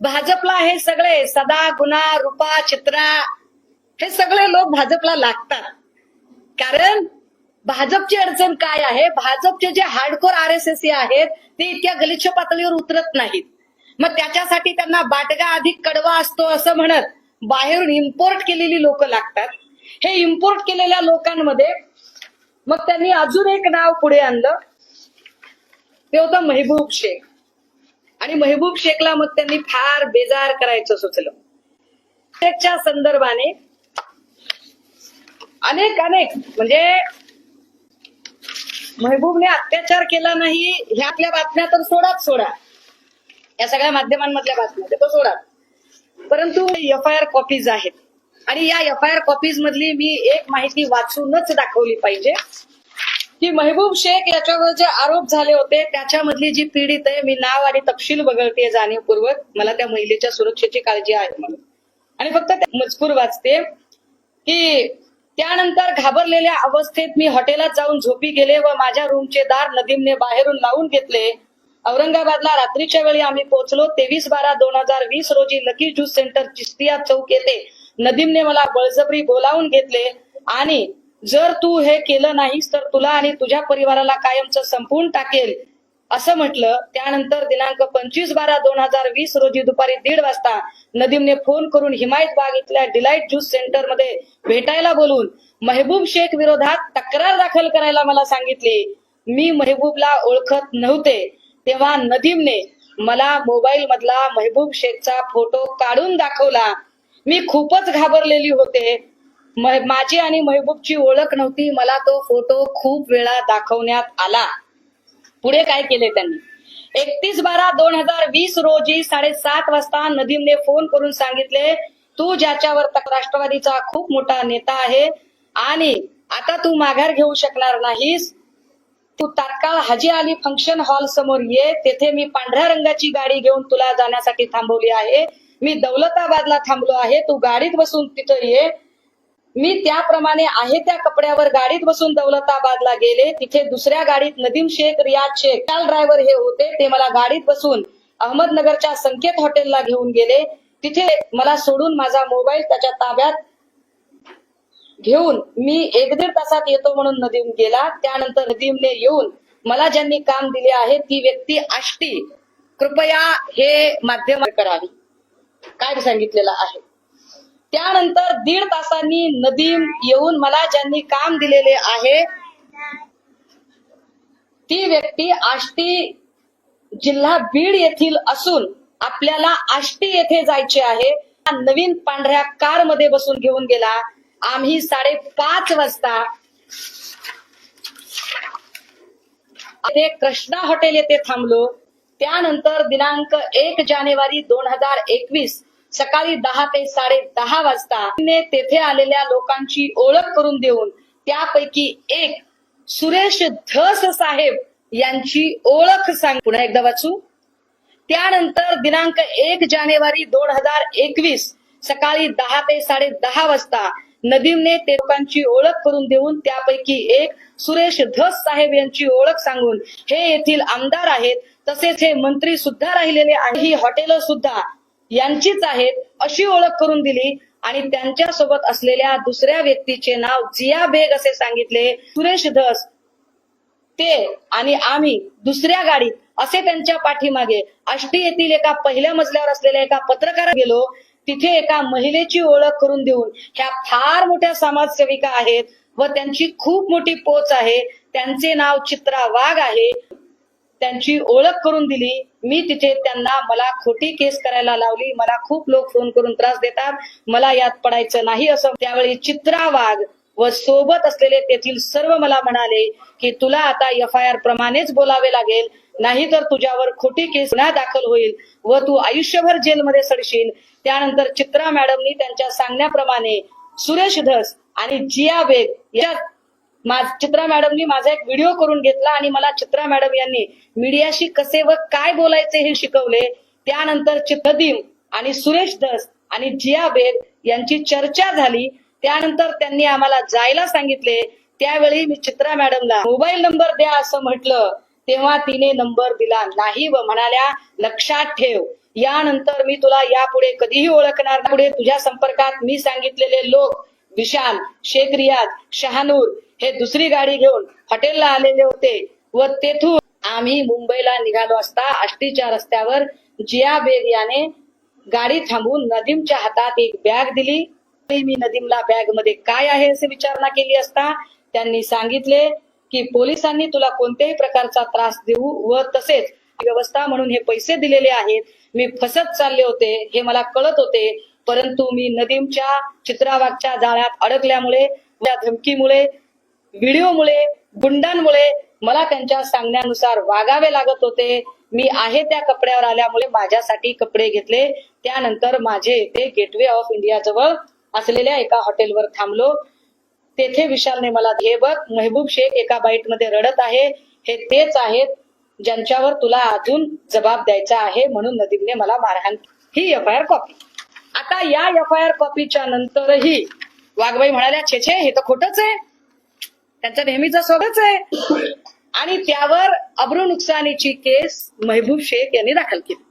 भाजपला हे सगळे सदा गुणा रूपा चित्रा हे सगळे लोक भाजपला लागतात. कारण भाजपची अडचण काय आहे? भाजपचे जे हार्डकोर आर एस एस आहेत ते इतक्या गलिच्छ पातळीवर उतरत नाहीत. मग त्याच्यासाठी त्यांना बाटगा अधिक कडवा असतो असं म्हणत बाहेरून इम्पोर्ट केलेली लोक लागतात. हे इम्पोर्ट केलेल्या लोकांमध्ये मग त्यांनी अजून एक नाव पुढे आणलं. ते होतं मेहबूब शेख. आणि मेहबूब शेखला मग त्यांनी फार बेजार करायचं सुचलं. शेखच्या संदर्भाने अनेक अनेक म्हणजे महबूबने अत्याचार केला नाही ह्या आपल्या बातम्या तर सोडाच सोडा. या सगळ्या माध्यमांमधल्या बातम्या ते तर सोडा. परंतु एफ आय आर कॉपीज आहेत. आणि या एफ आय आर कॉपीज मधली मी एक माहिती वाचूनच दाखवली पाहिजे. की महबूब शेख याच्यावर जे आरोप झाले होते त्याच्यामधली जी पीडित आहे मी नाव आणि तपशील बघते जाणीवपूर्वक. मला त्या महिलेच्या सुरक्षेची काळजी आहे म्हणून. आणि फक्त मजकूर वाचते की त्यानंतर घाबरलेल्या अवस्थेत मी हॉटेलात जाऊन झोपी गेले व माझ्या रूमचे दार नदीमने बाहेरून लावून घेतले. औरंगाबादला रात्रीच्या वेळी आम्ही पोहोचलो. तेवीस बारा दोन हजार वीस रोजी lucky juice centre Chishtiya Chowk येथे नदीमने मला बळजबरी बोलावून घेतले आणि जर तू हे केलं नाहीस तर तुला आणि तुझ्या परिवाराला कायमचं संपवून टाकेल. असं म्हटलं त्यानंतर दिनांक पंचवीस बारा दोन हजार वीस रोजी दुपारी दीड वाजता नदीमने फोन करून हिमायत बाग इथल्या डिलाईट ज्यूस सेंटरमध्ये भेटायला बोलून महबूब शेख विरोधात तक्रार दाखल करायला मला सांगितली. मी महबूबला ओळखत नव्हते. तेव्हा नदीमने मला मोबाईल मधला महबूब शेखचा फोटो काढून दाखवला. मी खूपच घाबरलेली होते. माझी आणि महबूबची ओळख नव्हती. मला तो फोटो खूप वेळा दाखवण्यात आला. पुढे काय केले त्यांनी? एकतीस बारा दोन हजार वीस रोजी साडेसात वाजता नदीमने फोन करून सांगितले तू ज्याच्यावर तक- राष्ट्रवादीचा खूप मोठा नेता आहे आणि आता तू माघार घेऊ शकणार नाहीस. तू तात्काळ हाजी अली फंक्शन हॉल समोर ये. तेथे मी पांढऱ्या रंगाची गाडी घेऊन तुला जाण्यासाठी थांबवली आहे. मी दौलताबादला थांबलो आहे. तू गाडीत बसून तिथं ये. मी त्याप्रमाणे आहे त्या कपड्यावर गाडीत बसून दौलताबादला गेले. तिथे दुसऱ्या गाडीत नदीम शेख रियाज शेख चाल ड्रायव्हर हे होते. ते मला गाडीत बसून अहमदनगरच्या संकेत हॉटेलला घेऊन गेले. तिथे मला सोडून माझा मोबाईल त्याच्या ताब्यात घेऊन मी एक दीड तासात येतो म्हणून नदीम गेला. त्यानंतर नदीमने येऊन मला ज्यांनी काम दिले आहे ती व्यक्ती आष्टी. कृपया हे माध्यम करावी. काय सांगितलेलं आहे? त्यानंतर दीड तासांनी नदीम येऊन मला ज्यांनी काम दिलेले आहे ती व्यक्ती आष्टी जिल्हा बीड येथील असून आपल्याला आष्टी येथे जायचे आहे. नवीन पांढऱ्या कारमध्ये बसून घेऊन गेला. आम्ही साडेपाच वाजता कृष्णा हॉटेल येथे थांबलो. त्यानंतर दिनांक एक जानेवारी दोन हजार एकवीस सकाळी दहा ते साडे दहा वाजता तेथे आलेल्या लोकांची ओळख करून देऊन त्यापैकी एक सुरेश धस साहेब यांची ओळख सांग पुन्हा एकदा वाचू. त्यानंतर दिनांक एक जानेवारी दोन हजार एकवीस सकाळी दहा ते साडे दहा वाजता नदीमने ते लोकांची ओळख करून देऊन त्यापैकी एक सुरेश धस साहेब यांची ओळख सांगून हे येथील आमदार आहेत तसेच हे मंत्री सुद्धा राहिलेले आणि ही हॉटेल सुद्धा यांचीच आहेत अशी ओळख करून दिली. आणि त्यांच्यासोबत असलेल्या दुसऱ्या व्यक्तीचे नाव जिया बेग असे सांगितले. सुरेश धस ते आणि आम्ही दुसऱ्या गाडीत असे त्यांच्या पाठीमागे आष्टी येथील एका पहिल्या मजल्यावर असलेल्या एका पत्रकार गेलो. तिथे एका महिलेची ओळख करून देऊन ह्या फार मोठ्या समाजसेविका आहेत व त्यांची खूप मोठी पोच आहे. त्यांचे नाव चित्रा वाघ आहे. त्यांची ओळख करून दिली. मी तिथे त्यांना मला खोटी केस करायला लावली. मला खूप लोक फोन करून त्रास देतात. मला यात पडायचं नाही असं त्यावेळी चित्रा वाघ व सोबत असलेले तेथील सर्व मला म्हणाले की तुला आता एफ आय आर प्रमाणेच बोलावे लागेल. नाही तर तुझ्यावर खोटी केस पुन्हा दाखल होईल व तू आयुष्यभर जेलमध्ये सडशील. त्यानंतर चित्रा मॅडमनी त्यांच्या सांगण्याप्रमाणे सुरेश धस आणि जिया बेग या चित्रा मॅडमनी माझा एक व्हिडिओ करून घेतला आणि मला चित्रा मॅडम यांनी मीडियाशी कसे व काय बोलायचे हे शिकवले. त्यानंतर चित्रदीम आणि सुरेश दस आणि जिया बेग यांची चर्चा झाली. त्यानंतर त्यांनी आम्हाला जायला सांगितले. त्यावेळी मी चित्रा मॅडमला मोबाईल नंबर द्या असं म्हटलं. तेव्हा तिने नंबर दिला नाही व म्हणाल्या लक्षात ठेव. यानंतर मी तुला यापुढे कधीही ओळखणार पुढे तुझ्या संपर्कात मी सांगितलेले लोक विशाल शेख रियाज शहानूर हे दुसरी गाडी घेऊन हॉटेलला आलेले होते व तेथून आम्ही मुंबईला निघालो असता आष्टीच्या रस्त्यावर जिया बेग याने गाडी थांबवून नदीमच्या हातात एक बॅग दिली. मी नदीमला बॅगमध्ये काय आहे असे विचारणा केली असता त्यांनी सांगितले की पोलिसांनी तुला कोणत्याही प्रकारचा त्रास देऊ व तसेच व्यवस्था म्हणून हे पैसे दिलेले आहेत. मी फसत चालले होते हे मला कळत होते परंतु मी नदीमच्या चित्रावागच्या जाळ्यात अडकल्यामुळे या धमकीमुळे व्हिडिओमुळे गुंडांमुळे मला त्यांच्या सांगण्यानुसार वागावे लागत होते. मी आहे त्या कपड्यावर आल्यामुळे माझ्यासाठी कपडे घेतले. त्यानंतर माझे ते गेटवे ऑफ इंडिया जवळ असलेल्या एका हॉटेलवर थांबलो. तेथे विशालने मला हे बघ मेहबूब शेख एका बाईटमध्ये रडत आहे. हे तेच आहेत ज्यांच्यावर तुला अजून जबाब द्यायचा आहे म्हणून नदीमने मला मारहाण ही एफ आय आर कॉपी. आता या एफ आय आर कॉपीच्या नंतरही वाघबाई म्हणाल्या छे छे हे तर खोटच आहे. त्यांचा नेहमीचा स्वगतच आहे. आणि त्यावर अब्रू नुकसानीची केस महबूब शेख यांनी दाखल केली.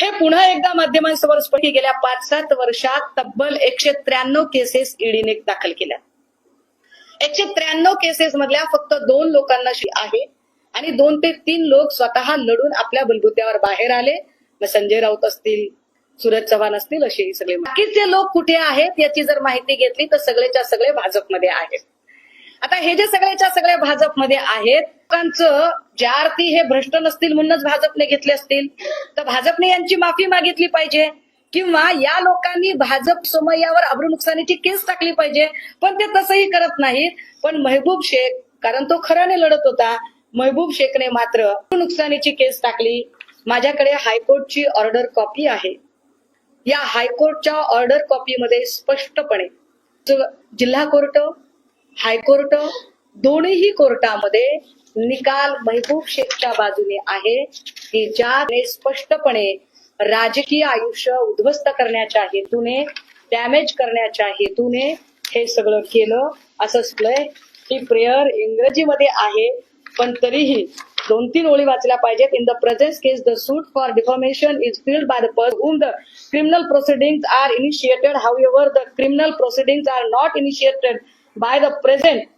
हे पुन्हा एकदा माध्यमांसमोर स्पष्ट गेल्या पाच सात वर्षात तब्बल एकशे त्र्याण्णव केसेस ईडीने दाखल केल्या. एकशे त्र्याण्णव केसेस मधल्या फक्त दोन लोकांना आहे. आणि दोन ते तीन लोक स्वतः लढून आपल्या बलबुत्यावर बाहेर आले. मग संजय राऊत असतील सूरज चव्हाण असतील असे सगळे बाकीचे लोक कुठे आहेत याची जर माहिती घेतली तर सगळेच्या सगळे भाजपमध्ये आहेत. आता हे जे सगळ्याच्या सगळ्या भाजपमध्ये आहेत लोकांचं ज्या अर्थी हे भ्रष्ट नसतील म्हणूनच भाजपने घेतले असतील तर भाजपने यांची माफी मागितली पाहिजे. किंवा या लोकांनी भाजप सोमय्यावर अब्रू नुकसानीची केस टाकली पाहिजे. पण ते तसंही करत नाहीत. पण महबूब शेख कारण तो खऱ्याने लढत होता महबूब शेखने मात्र नुकसानीची केस टाकली. माझ्याकडे हायकोर्टची ऑर्डर कॉपी आहे. या हायकोर्टच्या ऑर्डर कॉपीमध्ये स्पष्टपणे जिल्हा कोर्ट हायकोर्ट दोन्ही कोर्टामध्ये निकाल महबूब शेखच्या बाजूने आहे की ज्याने स्पष्टपणे राजकीय आयुष्य उद्ध्वस्त करण्याच्या हेतूने डॅमेज करण्याच्या हेतूने हे सगळं केलं असं असलंय. ही प्रेयर इंग्रजीमध्ये आहे पण तरीही दोन तीन ओळी वाचल्या पाहिजेत. In the present case the suit for deformation is filed by the person the criminal proceeding are initiated however the criminal proceeding are not initiated by the present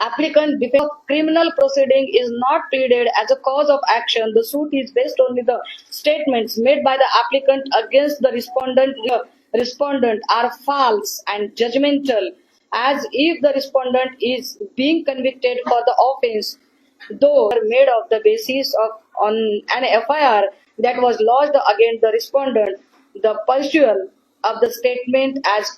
applicant of criminal proceeding is not pleaded as a cause of action. The suit is based on the statements made by the applicant against the respondent the respondent are false and judgmental. As if the respondent is being convicted for the offense though made of the basis of on an FIR that was lodged against the respondent, the pursual of the statement as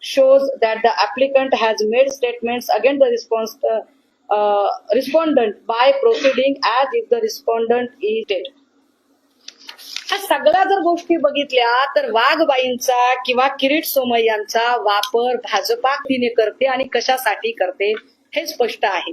shows that the applicant has made statements against the response, uh, uh, respondent by proceeding as if the respondent is dead. ह्या सगळ्या जर गोष्टी बघितल्या तर वाघबाईंचा किंवा किरीट सोमय्यांचा वापर भाजपा तिने करते आणि कशासाठी करते हे स्पष्ट आहे